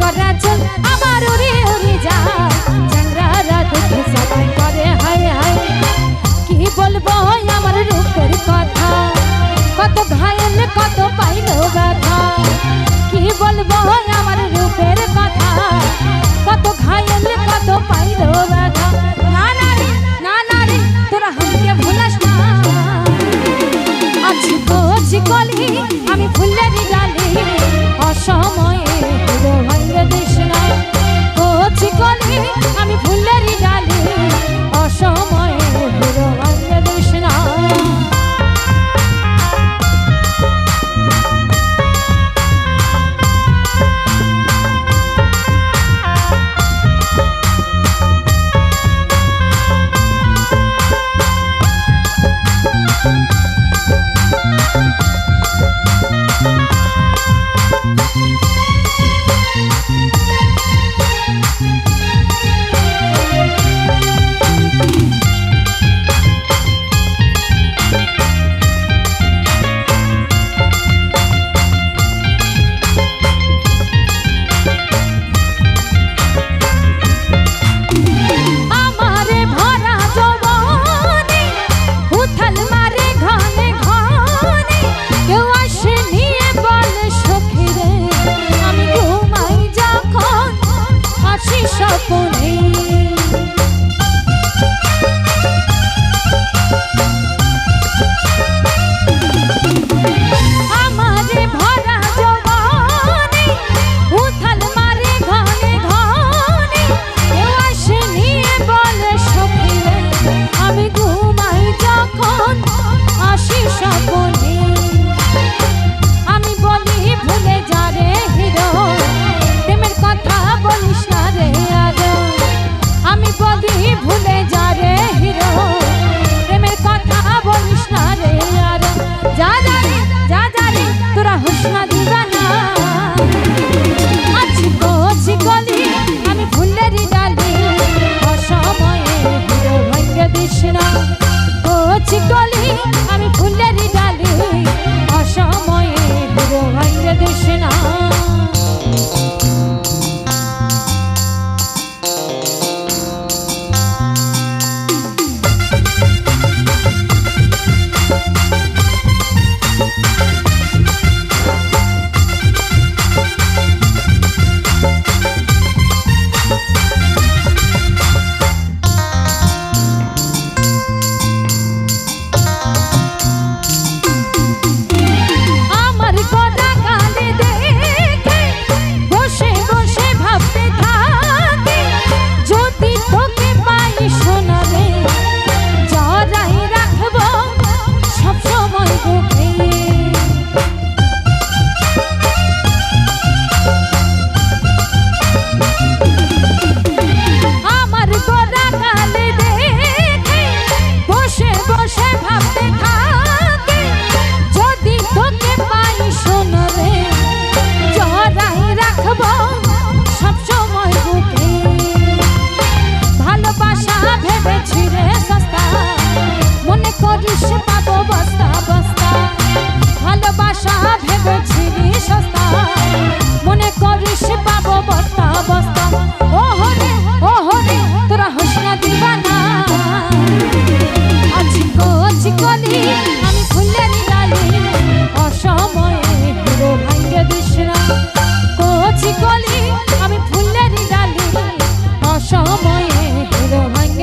করা চুল আমার উড়ে উড়ে যায় চ্যাংড়ারা দেখে সবাই করে? হায় হায়। কি বলব আমার রূপের কথা? কত ঘায়ল, কত পাইল ব্যথা। কি বলব আমার রূপের কথা? কত ঘায়ল, কত পাইল ব্যথা?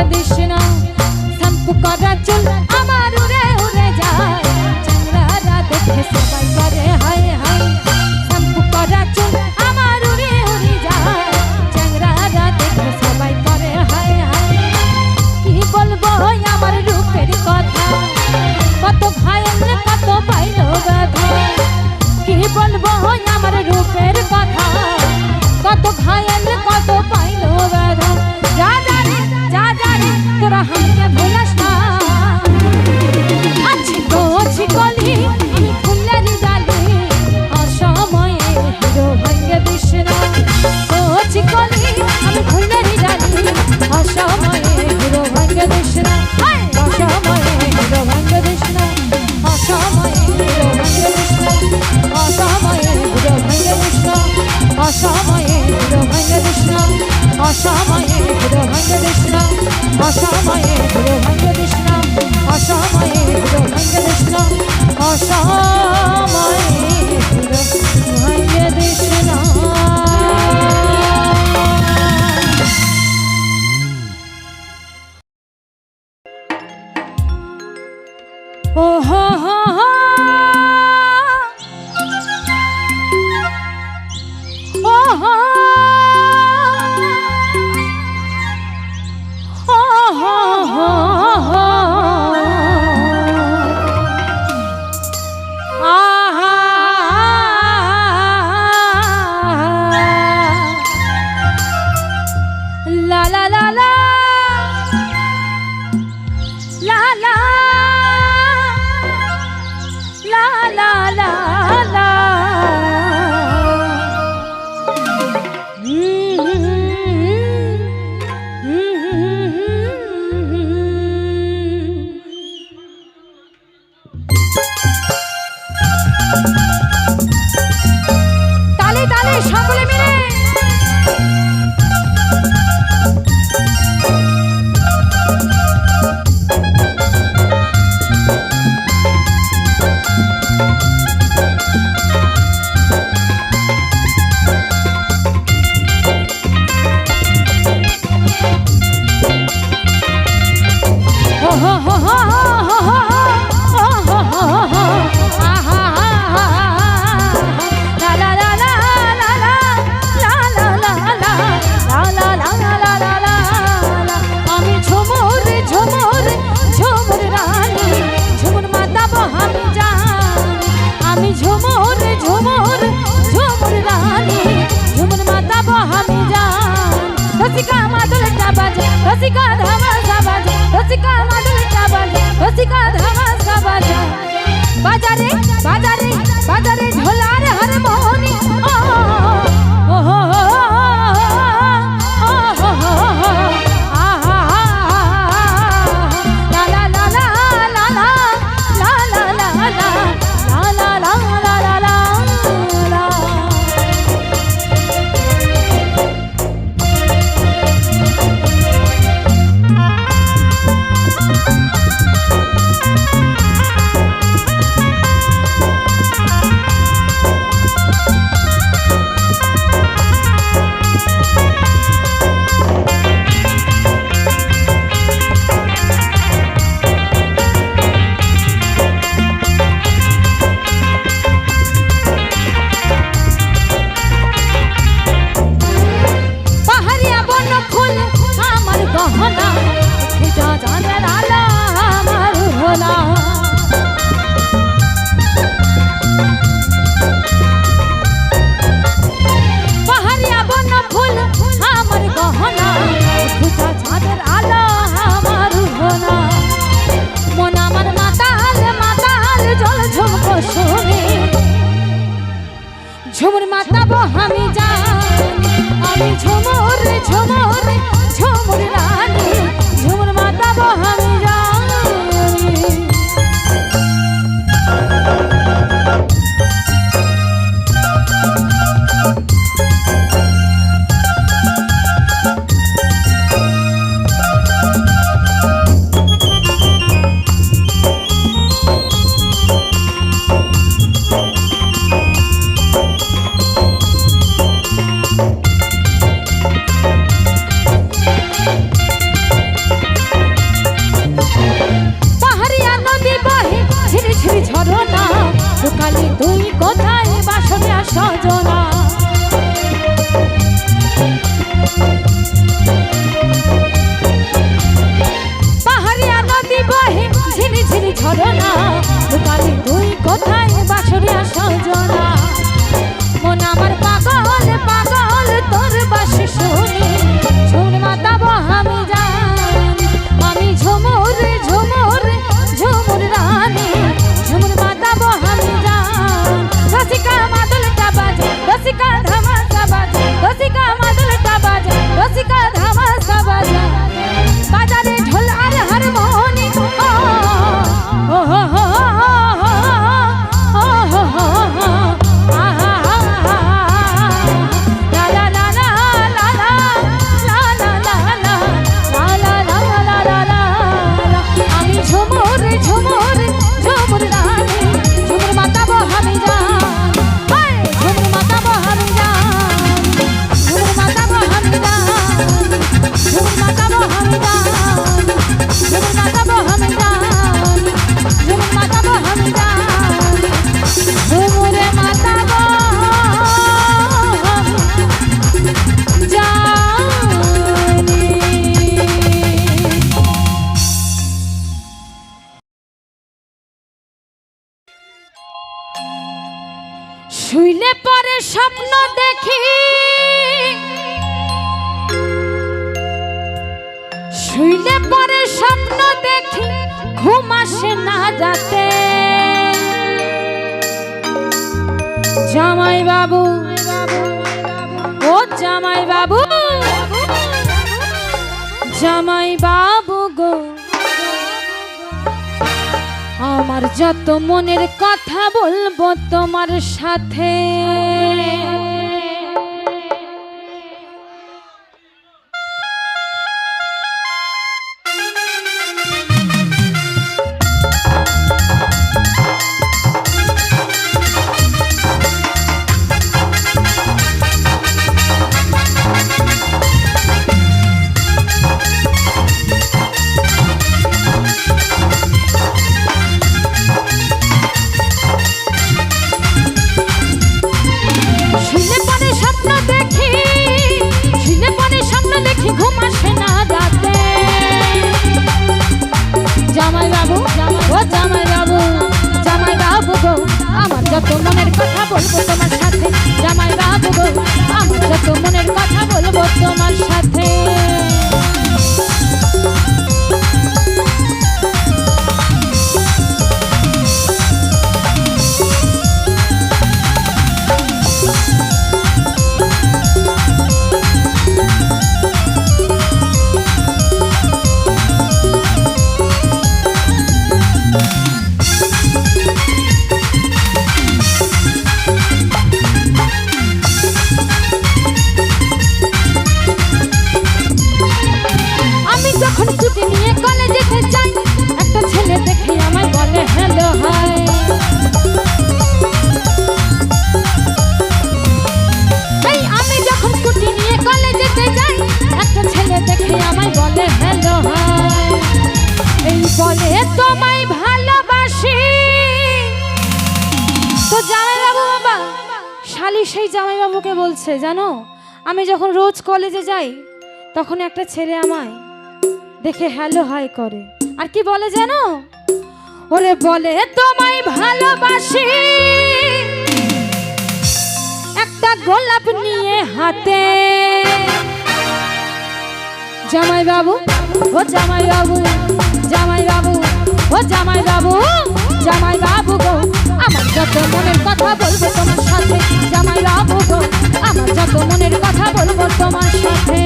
ছেড়ে দিস না শ্যাম্পু করা চুল আমার উড়ে উড়ে যায়। চাংড়ারা দেখে সবাই করে হায় হায়। শ্যাম্পু করা চুল আমার উড়ে উড়ে যায়। চাংড়ারা দেখে সবাই করে হায় হায়। কি বলব আমার রূপের কথা? কত ভাইল কত পাইল ব্যথা। কি বলব আমার রূপের কথা? কত ভাইল কত পাইল रसिका माधुर साबाज रसिका धवल साबाज रसिका माधुर la আমি যা আমি তুই কোথায় বাসনা সজনা। পাহাড়ি আগাতি বহে ঝিনি ঝিনি ঝরনা তুই কোথায় শুইলে পরে স্বপ্ন দেখি। শুইলে পরে স্বপ্ন দেখি, ঘুম আসে না যাতে। জামাই বাবু ও জামাই বাবু জামাই বাবু আর যত মনের কথা বলব তোমার সাথে। Vamos tomar শালি সেই জামাইবাবুকে বলছে, জানো, আমি যখন রোজ কলেজে যাই তখন একটা ছেলে আমায় দেখে হ্যালো হাই করে। আর কি বলে জানো? ওরে বলে, তোমায় ভালোবাসি। একটা গোলাপ নিয়ে হাতে। জামাইবাবু, ও ও জামাই বাবু জামাই বাবু গো, আমার যত মনের কথা বলব তোমার সাথে, জামাই বাবু গো, আমার যত মনের কথা বলব তোমার সাথে।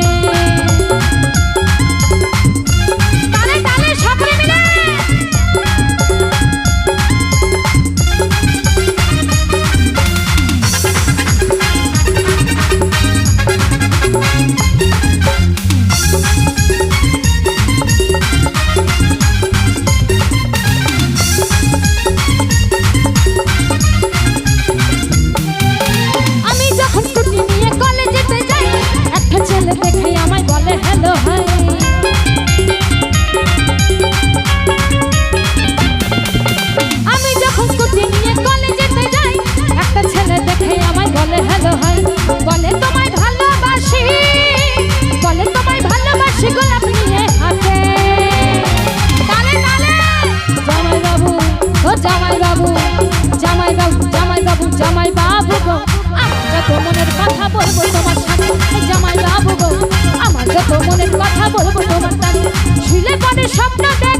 বলব তোমার কাছে শুলে পরে স্বপ্ন দে